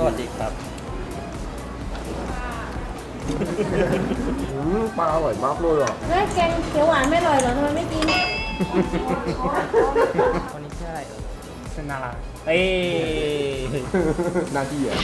สวัสดีครับอืมปลาอร่อยมากเลยอะเฮ้ยแกงเขียวหวานไม่อร่อยเหรอทำไมไม่กิน วันนี้ชื่ออะไรเออเป็นนาราเอ้ยนาทีอะ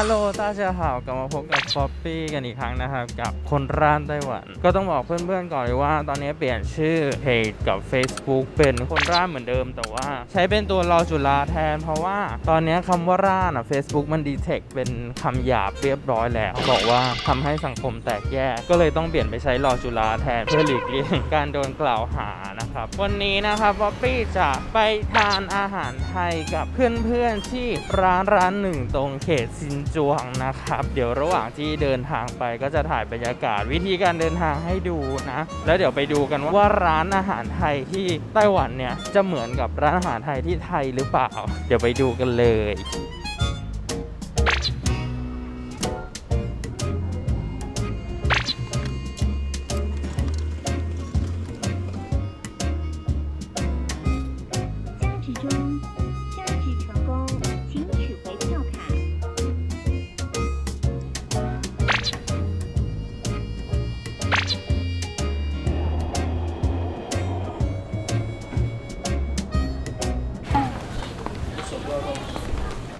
ฮัลโหลตาเชียห่าวกลับมาพบกับฟอปปี้กันอีกครั้งนะครับ กับคนร้านไต้หวัน ก็ต้องบอกเพื่อนๆก่อนเลยว่า ตอนนี้เปลี่ยนชื่อเพจกับ Facebook เป็นคนร้านเหมือนเดิม แต่ว่าใช้เป็นตัวรอจุฬาแทน เพราะว่าตอนนี้คำว่าร้านอะ Facebook มันดีเทคเป็นคำหยาบเรียบร้อยแล้ว บอกว่าทำให้สังคมแตกแยก ก็เลยต้องเปลี่ยนไปใช้รอจุฬาแทนเพื่อหลีกเลี่ยงการโดนกล่าวหานะครับ วันนี้นะครับฟอปปี้จะไปทานอาหารไทยกับเพื่อนๆที่ร้านร้านหนึ่งตรงเขตซินจวงนะครับ เดี๋ยวระหว่างที่เดินทางไปก็จะถ่ายบรรยากาศ วิธีการเดินทางให้ดูนะ แล้วเดี๋ยวไปดูกันว่าร้านอาหารไทยที่ไต้หวันเนี่ยจะเหมือนกับร้านอาหารไทยที่ไทยหรือเปล่า เดี๋ยวไปดูกันเลย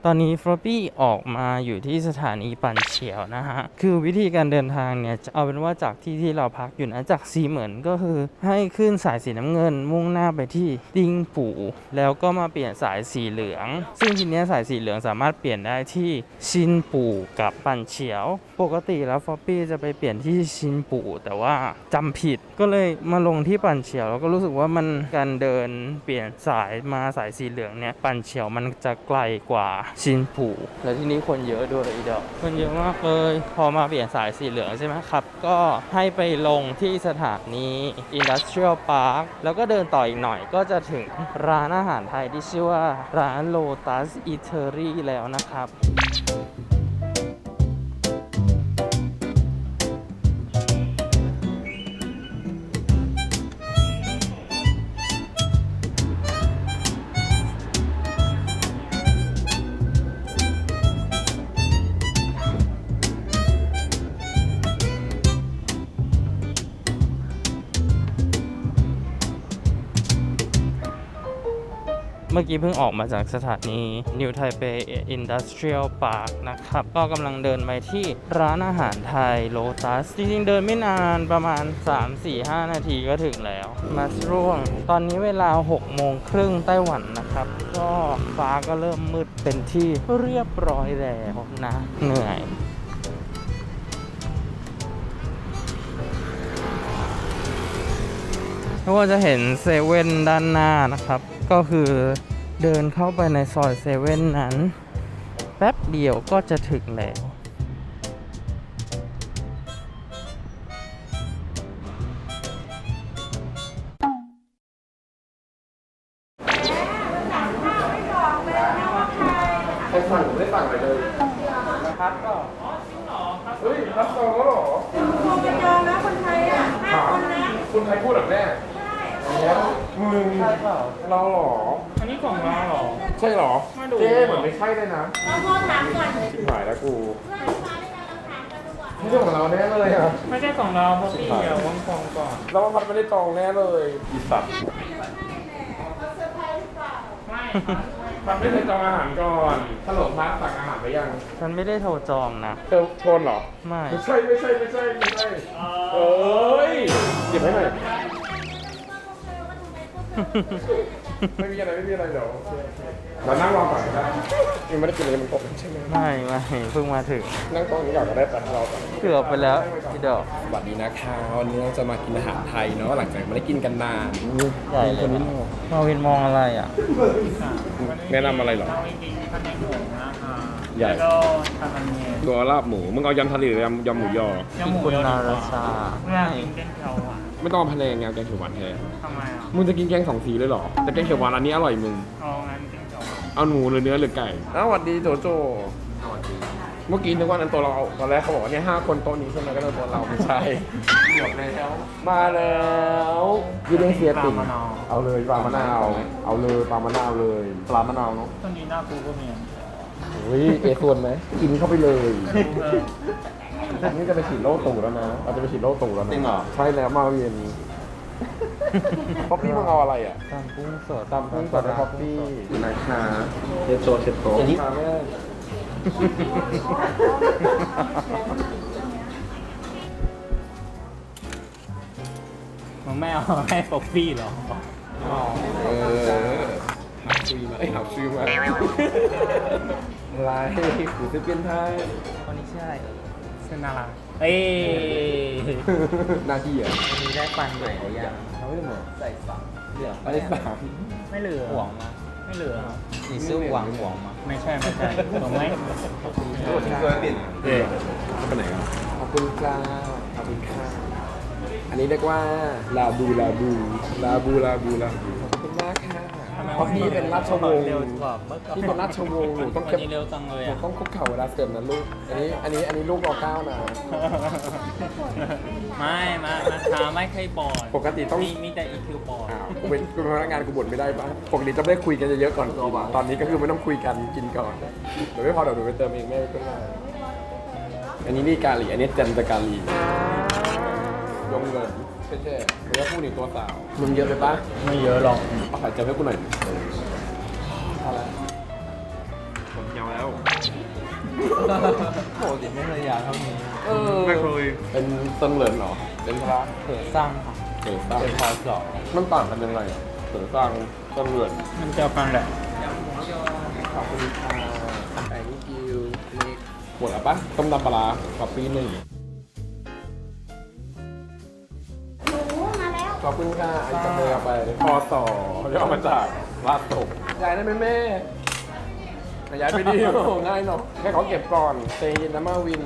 อนนี้ฟลอปปี้ออกมาอยู่ที่สถานีปั่นเฉียวนะฮะ คือวิธีการเดินทางเนี่ยเอาเป็นว่าจากที่ที่เราพักอยู่นะจากซีเหมือนก็คือ ให้ขึ้นสายสีน้ำเงินมุ่งหน้าไปที่ติงปู่แล้วก็มาเปลี่ยนสายสีเหลือง ซึ่งทีนี้สายสีเหลืองสามารถเปลี่ยนได้ที่ชินปู่กับปั่นเฉียว ปกติแล้วฟอปปี้จะไปเปลี่ยนที่ชินปู่แต่ว่าจำผิดก็เลยมาลงที่ปั่นเฉียวแล้วก็รู้สึกว่ามันการเดินเปลี่ยนสายมาสายสีเหลืองเนี่ยปั่นเฉียวมันจะไกลกว่าชินปู่แล้วที่นี้คนเยอะด้วยอีดอกคนเยอะมากเลย พอมาเปลี่ยนสายสีเหลืองใช่ไหมครับ ก็ให้ไปลงที่สถานี Industrial Park แล้วก็เดินต่ออีกหน่อยก็จะถึงร้านอาหารไทยที่ชื่อว่า ร้าน Lotus Eatery แล้วนะครับ มื่อกี้เพิ่งออกมาจากสถานี New Taipei Industrial Park นะครับ ก็กำลังเดินไปที่ร้านอาหารไทย Lotus จริงๆ เดินไม่นานประมาณ 3-4-5 นาทีก็ถึงแล้ว มาร่วง ตอนนี้เวลา 6 โมงครึ่งไต้หวันนะครับ ก็ฟ้าก็เริ่มมืดเป็นที่เรียบร้อยแล้วนะ เหนื่อยไม่ว่าจะเห็นเซเว่นด้านหน้านะครับ ก็คือเดินเข้าไปในซอยเซเว่นนั้น แป๊บเดียวก็จะถึงแล้วใครสั่งไม่ได้สั่งอะไรเลยครับก็เฮ้ยรับซองแล้วเหรอโทรไปจองนะคนไทยอะห้าคนนะคุณใครพูดหรอแม่แล้ว มึงใช่เปล่าเราเหรอ อันนี้ของเราเหรอ ใช่เหรอ ไม่รู้ เจ๊เหมือนไม่ใช่เลยนะเราโทรถามก่อนชิบหายแล้วกูไม่ใช่ของเราแน่เลยอะ ไม่ใช่ของเราเพราะพี่เดี๋ยววางฟองก่อน เราพัดไม่ได้จองแน่เลยอีสัตว์พัดไม่ได้จองอาหารก่อนฮัลโหลพัดสั่งอาหารไปยังฉันไม่ได้โทรจองนะ เธอโทนเหรอ ไม่ ไม่ใช่ไม่ใช่ไม่ใช่ไม่ใช่เอ้ยหยิบให้หน่อย ไม่มีอะไรไม่มีอะไรเดี๋ยวโอเคโอเคเรานั่งรอก่อนนะยังไม่ได้กินอะไรมันตกใช่ไหมไม่ไม่เพิ่งมาถึง นั่งตรงนี้ก่อนก็ได้แต่เราก่อนเกือบไปแล้วพี่ดอกสวัสดีนะคะวันนี้เราจะมากินอาหารไทยเนาะหลังจากไม่ได้กินกันนานใหญ่เลยนะมาวินมองอะไรอะ แนะนำอะไรเหรอใหญ่ตัวลาบหมูมึงเอายำทะเลหรือยำยำหมูยอคุณนาราชาไม่ ไม่ต้องเอาพะแนงไงเอาแกงเขียวหวานแทนทำไมอะมึงจะกินแกงสองสีเลยเหรอ แต่แกงเขียวหวานอันนี้อร่อยมึง เอางั้นเอาหมูหรือเนื้อหรือไก่อ้าวสวัสดีโจโจ เมื่อกี้นึกว่านั้นตัวเราตอนแรกเขาบอกว่าเนี่ยห้าคนโต๊ะนี้ใช่ไหมก็เลยตัวเราไม่ใช่หมดแล้วมาแล้วยูเดนเซียติ่งเอาเลยปลามะนาว เอาเลยปลามะนาวเลยปลามะนาวเนาะตอนนี้หน้ากูก็มีเฮ้ยเอส่วนไหมกินเข้าไปเลยอั นนี้จะไปฉีดโรคตู่แล้วนะเราจะไปฉีดโรคตู่แล้วนะจริงเหรอ ใช่แล้วมาเย็นป๊อปปี้มึงเอาอะไรอะตำกุ้งสดตำพึ่งกับป๊อปปี้นะคะเช็ดโต๊ะเช็ดโต๊ะอันนี้มาแม่มึงไม่เอาให้ฟอกฟี่หรอเออหาซื้อมาไอ้ยหาซื้อมาลายหูจะเป็นไทยคนนี้ชื่ออะไรเซนาราเอ้ยหน้าที่อะวันนี้ได้ฟันใหม่หรือยังเขาไม่ได้เหมือนใส่สามเหลืออะไรสามไม่เหลือหวงมาไม่เหลือนี่ซื้อหวังหวงมาไม่ใช่ไม่ใช่ผมไม่ทิ้งตัวปิดเอ๊ะจะไปไหนกันขอบคุณครับขอบคุณค่ะอันนี้เรียกว่าลาบูลาบูลาบูลาบูลาบูขอบคุณมาก ค่ะเพราะพี่เป็นราชวงศ์เร็วกว่าเมื่อก่อนพี่เป็นราชวงศ์หนูต้องวันเก็บนี้เร็วจังเลยหนูอะต้องคุกเข่าเวลาเสิร์ฟนะลูก อันนี้อันนี้อันนี้ลูกรอเก้านะ ไม่มามาช้าไม่เคยบอดปกติต้อง มีมีแต่อีคิวบอดอ้าวกูเป็นกูเป็นพนักงานกูบ่นไม่ได้ปะปกติจะไม่ได้คุยกันเยอะๆก่อนกินตอนนี้ก็คือไม่ต้องคุยกันกินก่อนเดี๋ยวไม่พอเดี๋ยวหนูไปเติมเองแม่ไม่เป็นไรอันนี้นี่กาหลีอันนี้จันตะกาลี ยงเงินใช่ใช่เดี๋ยวพูดถึงตัวสาวมึงเยอะไปปะไม่เยอะหรอกเอาหายใจให้กูหน่อยพอแล้วผมยาวแล้วปกติไม่เคยยาวเท่านี้เออไม่เคยเป็นเซิงเหรินเหรอเป็นพระเผื่อสร้างค่ะเกิดสร้างเป็นพอสองมันต่างกันยังไงเสือสร้างเซิงเหรินมันเจอกันแหละขอบคุณค่ะไอ้นี่กิวนี่หมดแล้วปะต้มตำปลาร้าขอบปีหนึ่ง อบคุณค่ะอันนี้จะเลยเอาไปพอสอที่เอามาจากลาดตกย้ายได้ไหมแม่ย้ายไปดิโอ้ง่ายเนาะแค่เขาเก็บก่อนเซยินน้ำมาวิน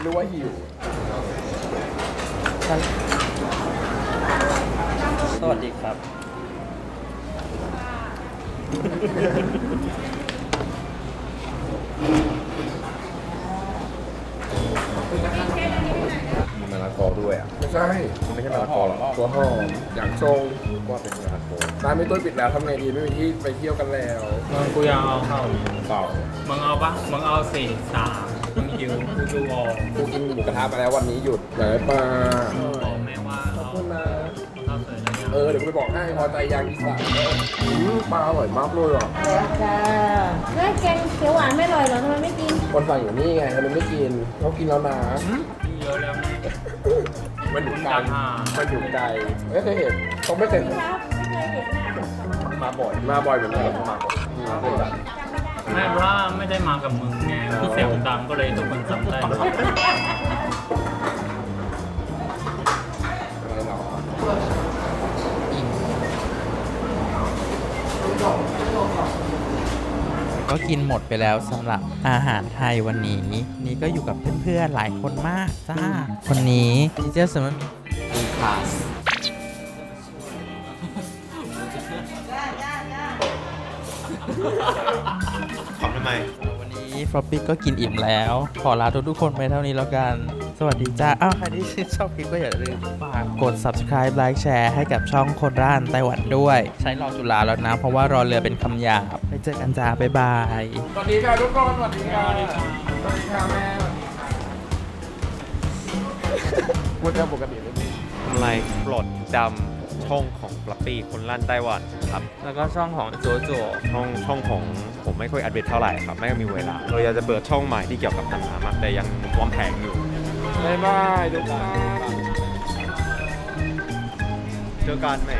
หรือว่าหิวสวัสดีครับ ด้วยอะไม่ใช่ไม่ใช่มะละกอหรอตัวหอมอย่างทรงว่าเป็นมะละกอร้านไม่ตุ้ยปิดแล้วทำไงดีไม่มีที่ไปเที่ยวกันแล้วมึงกูยังเอาเข้าอยู่เปล่ามึงเอาปะมึงเอาสี่สามมึงยิวกูดูออกกูกินหมูกระทะไปแล้ววันนี้หยุดอยากได้ปลาบอกแม่ว่าขอบเอาคุณนะเข้าเสร็จแล้วยังเออเดี๋ยวกูไปบอกให้พอใจยางอีสานอืมปลาอร่อยมากเลยอะจ้าแล้วแกงเขียวหวานไม่อร่อยเหรอทำไมไม่กินคนสั่งอยู่นี่ไงทำไมไม่กินเขากินแล้วนะ มันอยู่ไกลคุณตามหามันอยู่ไกลไม่เคยเห็นต้องไม่เคยเห็นครับไม่เคยเห็นน่ะมาบ่อยมาบ่อยเหมือนกันมาบ่อยมาบ่อย ไม่เพราะว่าไม่ได้มากับมึงไงพี่เสียงดังก็เลยทุกคนจำได้ ก็กินหมดไปแล้วสำหรับอาหารไทยวันนี้ นี่ก็อยู่กับเพื่อนๆหลายคนมากจ้าคนนี้ทีเจอร์สมันมีคลาสขำทำไมวันนี้ฟลอปปี้ก็กินอิ่มแล้ว ขอลาทุกๆคนไปเท่านี้แล้วกัน สวัสดีจ้า อ้าว ใครที่ชื่นชอบคลิปก็อย่าลืมฝากกด subscribe ไลค์แชร์ให้กับช่องคนร่านไต้หวันด้วย ใช้รอจุฬาแล้วนะ เพราะว่ารอเรือเป็นคำหยาบไป เจอกันจ้าบ๊ายบาย สวัสดีค่ะทุกคนสวัสดีค่ะสวัสดีค่ะแม่พูดเรื่องปกติเลยทำไรปลดดำช่องของฟลัปปี้คนลั่นไต้หวันครับ แล้วก็ช่องของโจโจช่องช่องของผมไม่ค่อยอัปเดตเท่าไหร่ครับ ไม่มีเวลา เราอยากจะเปิดช่องใหม่ที่เกี่ยวกับหนังน้ำอะแต่ยังวางแผนอยู่บ๊ายบายทุกท่านเจอกันไหม